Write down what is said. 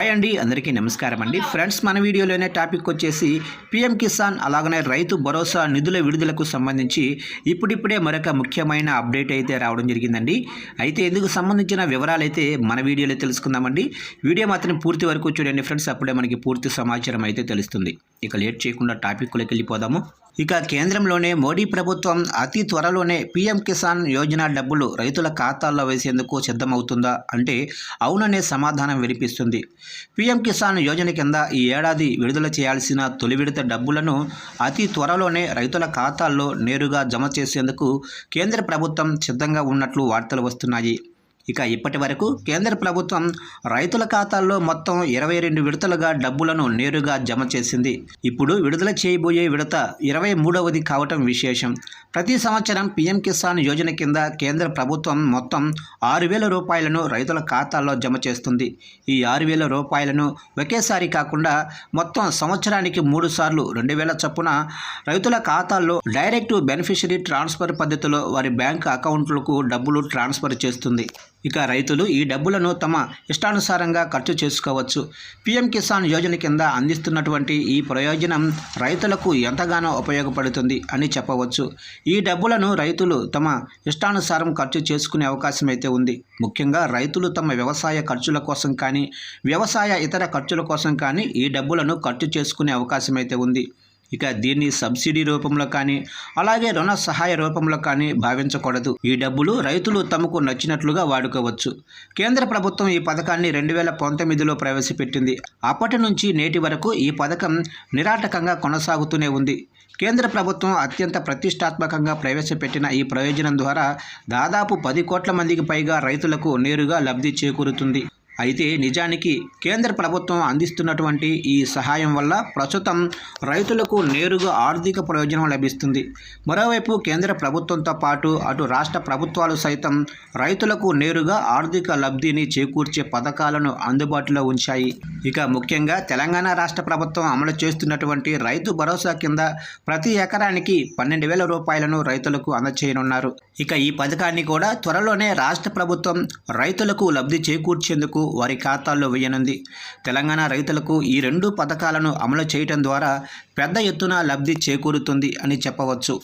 Hi అండి అందరికీ నమస్కారం అండి. ఫ్రెండ్స్ మన వీడియోలోనే టాపిక్ వచ్చేసి పిఎం కిసాన్ అలాగనే రైతు భరోసా నిధుల విడుదలకు సంబంధించి ఇప్పుడిప్పుడే మరొక ముఖ్యమైన అప్డేట్ అయితే రావడం జరిగిందండి. అయితే ఇందుకు సంబంధించిన వివరాలు అయితే మన వీడియోలో తెలుసుకుందామండి. వీడియో మాత్రం పూర్తి వరకు చూడండి ఫ్రెండ్స్ అప్పుడే మనకి పూర్తి సమాచారం అయితే తెలుస్తుంది. ఇక లేట్ చేయకుండా టాపిక్లోకి వెళ్ళిపోదాము. ఇక కేంద్రంలోనే మోడీ ప్రభుత్వం అతి త్వరలోనే పీఎం కిసాన్ యోజన డబ్బులు రైతుల ఖాతాల్లో వేసేందుకు సిద్ధమవుతుందా అంటే అవుననే సమాధానం వినిపిస్తుంది. పీఎం కిసాన్ యోజన కింద ఈ ఏడాది విడుదల చేయాల్సిన తొలి విడత డబ్బులను అతి త్వరలోనే రైతుల ఖాతాల్లో నేరుగా జమ చేసేందుకు కేంద్ర ప్రభుత్వం సిద్ధంగా ఉన్నట్లు వార్తలు వస్తున్నాయి. ఇక ఇప్పటి వరకు కేంద్ర ప్రభుత్వం రైతుల ఖాతాల్లో మొత్తం ఇరవై రెండు విడతలుగా డబ్బులను నేరుగా జమ చేసింది. ఇప్పుడు విడుదల చేయబోయే విడత ఇరవై మూడవది కావటం విశేషం. ప్రతి సంవత్సరం పీఎం కిసాన్ యోజన కింద కేంద్ర ప్రభుత్వం మొత్తం ఆరు వేల రూపాయలను రైతుల ఖాతాల్లో జమ చేస్తుంది. ఈ ఆరు వేల రూపాయలను ఒకేసారి కాకుండా మొత్తం సంవత్సరానికి మూడు సార్లు రెండు వేల చొప్పున రైతుల ఖాతాల్లో డైరెక్ట్ బెనిఫిషరీ ట్రాన్స్ఫర్ పద్ధతిలో వారి బ్యాంక్ అకౌంట్లకు డబ్బులు ట్రాన్స్ఫర్ చేస్తుంది. ఇక రైతులు ఈ డబ్బులను తమ ఇష్టానుసారంగా ఖర్చు చేసుకోవచ్చు. పీఎం కిసాన్ యోజన కింద అందిస్తున్నటువంటి ఈ ప్రయోజనం రైతులకు ఎంతగానో ఉపయోగపడుతుంది అని చెప్పవచ్చు. ఈ డబ్బులను రైతులు తమ ఇష్టానుసారం ఖర్చు చేసుకునే అవకాశం అయితే ఉంది. ముఖ్యంగా రైతులు తమ వ్యవసాయ ఖర్చుల కోసం కానీ వ్యవసాయ ఇతర ఖర్చుల కోసం కానీ ఈ డబ్బులను ఖర్చు చేసుకునే అవకాశం అయితే ఉంది. ఇక దీన్ని సబ్సిడీ రూపంలో కానీ అలాగే రుణ సహాయ రూపంలో కానీ భావించకూడదు. ఈ డబ్బులు రైతులు తమకు నచ్చినట్లుగా వాడుకోవచ్చు. కేంద్ర ప్రభుత్వం ఈ పథకాన్ని రెండు వేల పంతొమ్మిదిలో ప్రవేశపెట్టింది. అప్పటి నుంచి నేటి వరకు ఈ పథకం నిరాటకంగా కొనసాగుతూనే ఉంది. కేంద్ర ప్రభుత్వం అత్యంత ప్రతిష్టాత్మకంగా ప్రవేశపెట్టిన ఈ ప్రయోజనం ద్వారా దాదాపు పది కోట్ల మందికి పైగా రైతులకు నేరుగా లబ్ధి చేకూరుతుంది. అయితే నిజానికి కేంద్ర ప్రభుత్వం అందిస్తున్నటువంటి ఈ సహాయం వల్ల ప్రస్తుతం రైతులకు నేరుగా ఆర్థిక ప్రయోజనం లభిస్తుంది. మరోవైపు కేంద్ర ప్రభుత్వంతో పాటు అటు రాష్ట్ర ప్రభుత్వాలు సైతం రైతులకు నేరుగా ఆర్థిక లబ్ధిని చేకూర్చే పథకాలను అందుబాటులో ఉంచాయి. ఇక ముఖ్యంగా తెలంగాణ రాష్ట్ర ప్రభుత్వం అమలు చేస్తున్నటువంటి రైతు భరోసా కింద ప్రతి ఎకరానికి పన్నెండు వేల రూపాయలను రైతులకు అందచేయనున్నారు. ఇక ఈ పథకాన్ని కూడా త్వరలోనే రాష్ట్ర ప్రభుత్వం రైతులకు లబ్ధి చేకూర్చేందుకు వారి ఖాతాల్లో వేయనుంది. తెలంగాణ రైతులకు ఈ రెండు పథకాలను అమలు చేయటం ద్వారా పెద్ద ఎత్తున లబ్ధి చేకూరుతుంది అని చెప్పవచ్చు.